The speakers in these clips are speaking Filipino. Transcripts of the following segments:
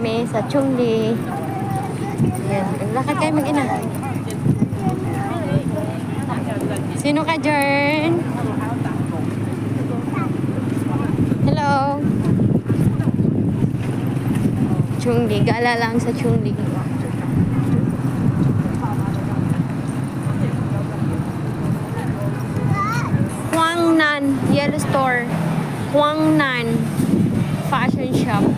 kami sa Chungli. Yan. Lakad kayo mag-ina. Sino ka, Jern? Hello. Chungli. Gala lang sa Chungli. Huangnan Yellow Store. Huangnan Fashion Shop.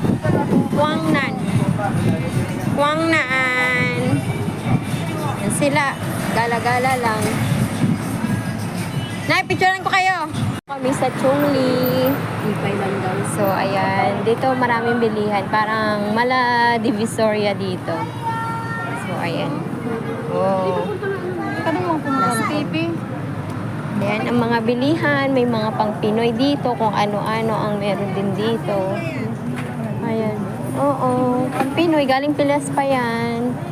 Sila. Gala-gala lang. Nay, picturean ko kayo. Kami sa Chungli. Ipay lang daw. So, ayan. Dito maraming bilihan. Parang mala divisoria dito. So, ayan. Oh. Kanong mga pumunta? Ayan, ang mga bilihan. May mga pang Pinoy dito. Kung ano-ano ang meron din dito. Ayan. Oo. Pang Pinoy. Galing Pilas pa yan.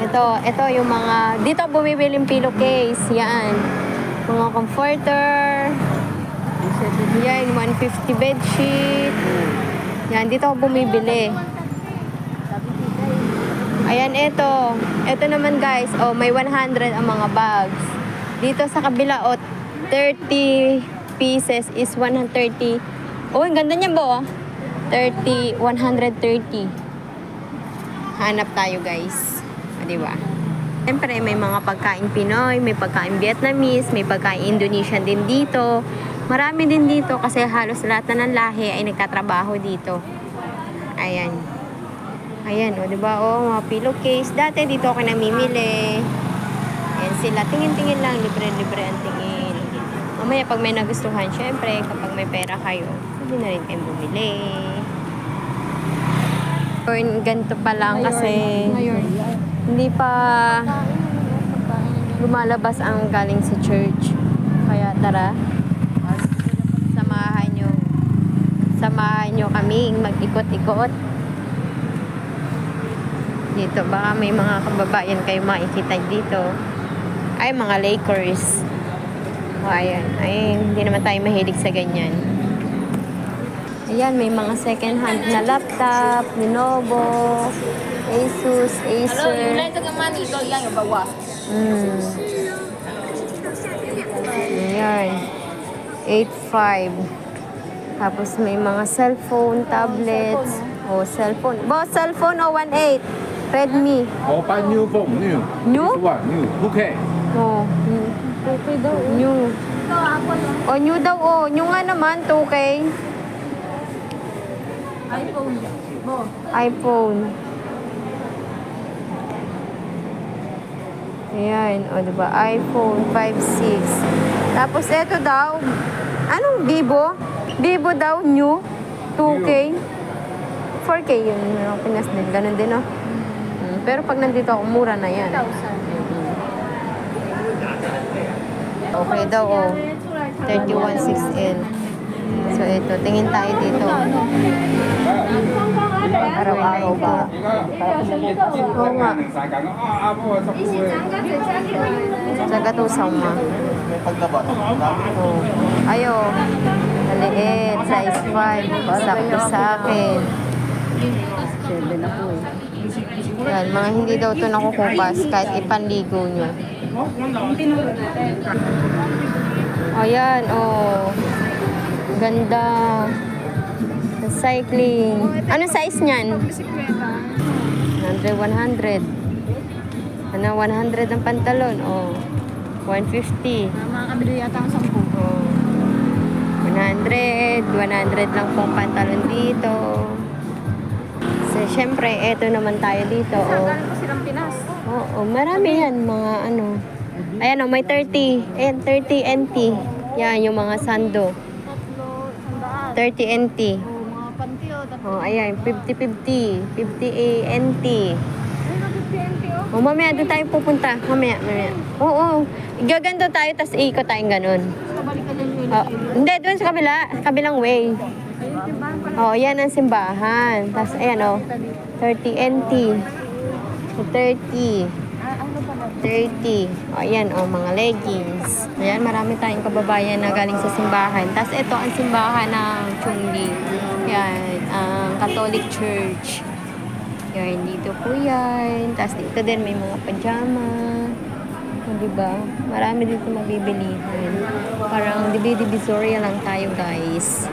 Ito, ito yung mga... Dito bumibiling pillowcase. Yan. Mga comforter. Yan, 150 bedsheet. Yan, dito ako bumibili. Ayan, ito. Ito naman guys, oh, may 100 ang mga bags. Dito sa kabila, oh, 30 pieces is 130. Oh, ang ganda niya, bo. 30, 130. Hanap tayo, guys. Di ba? Siyempre, may mga pagkain Pinoy, may pagkain Vietnamese, may pagkain Indonesian din dito. Marami din dito kasi halos lahat na ng lahi ay nagtatrabaho dito. Ayan. Ayan, o, di ba? O, mga pillowcase. Dati dito ako namimili. Ayan sila. Tingin-tingin lang. Libre-libre ang tingin. Mamaya pag may nagustuhan, syempre, kapag may pera kayo, pwede na rin kayong bumili. Ganito pa lang kasi Ngayon. Hindi pa lumalabas ang galing sa church. Kaya tara, samahan nyo. Samahan nyo kaming mag-ikot-ikot. Dito, baka may mga kababayan kayo makikita dito. Ay, mga Lakers. O, ayan. Ay, hindi naman tayo mahilig sa ganyan. Ayan, may mga second hand na laptop, Lenovo, Asus, Acer. Hello, yung taga mani ito, yan yung bawa. Mm. Ayan. 8.5. Tapos may mga cellphone, tablets. Oh, oh cellphone. Boss, cellphone 018. Redmi. Oh, pa new phone, new. New? This one, new. Okay. Oh. oh, new. Okay daw. New. O, new daw, oh. New nga naman, 2K iPhone. Mo. iPhone. Ayan, o diba? iPhone 5.6. Tapos eto daw, anong Vivo? Vivo daw, new, 2K. 4K yun, ano, Pinas din, ganun din, no? Mm, Pero pag nandito ako, mura na yan. 1,000. Okay daw, oh. 31.6L. So, ito, tingin tayo dito. Araw-araw ba? Oo nga. Sa gatusaw mo. Oh. Ayo. Maliit. Size 5. Sakto sa akin. Yan, mga hindi daw to nakukupas kahit ipanligo nyo. Ayan, oh. Ganda. Cycling. Ano size niyan? 100, 100. Ano, 100 ang pantalon. Oh. 150. Makakabili yata ang 10. Oh. 100. 100 lang pong pantalon dito. So, syempre, eto naman tayo dito. Oh. Ko silang Pinas. Oo, marami yan. Mga ano. Ayan, oh, may 30. Ayan, 30 NT. Yan, yung mga sando. Tatlo, sandaan. 30 NT. Oh, mga panty o. Tatlo. Oh, ayan, 50-50. 50 NT. Ay, nag-PNP o. Oh, mamaya doon tayo pupunta. Mamaya, mamaya. Oo, gaganto tayo, tas iikot tayong ganun. Kabalikan yan yun. Oh, hindi, doon sa kabila. Kabilang way. Oh, yan ang simbahan. Tapos, ayan, oh. 30 NT. 30. Ah, ano pala? 30. O, ayan, o, mga leggings. Ayan, marami tayong kababayan na galing sa simbahan. Tapos, ito ang simbahan ng Chungli. Yan, ang Catholic Church. Yan, dito po yan. Tapos dito din may mga pajama. O, diba? Marami dito mabibilihan. Parang divisoria lang tayo, guys.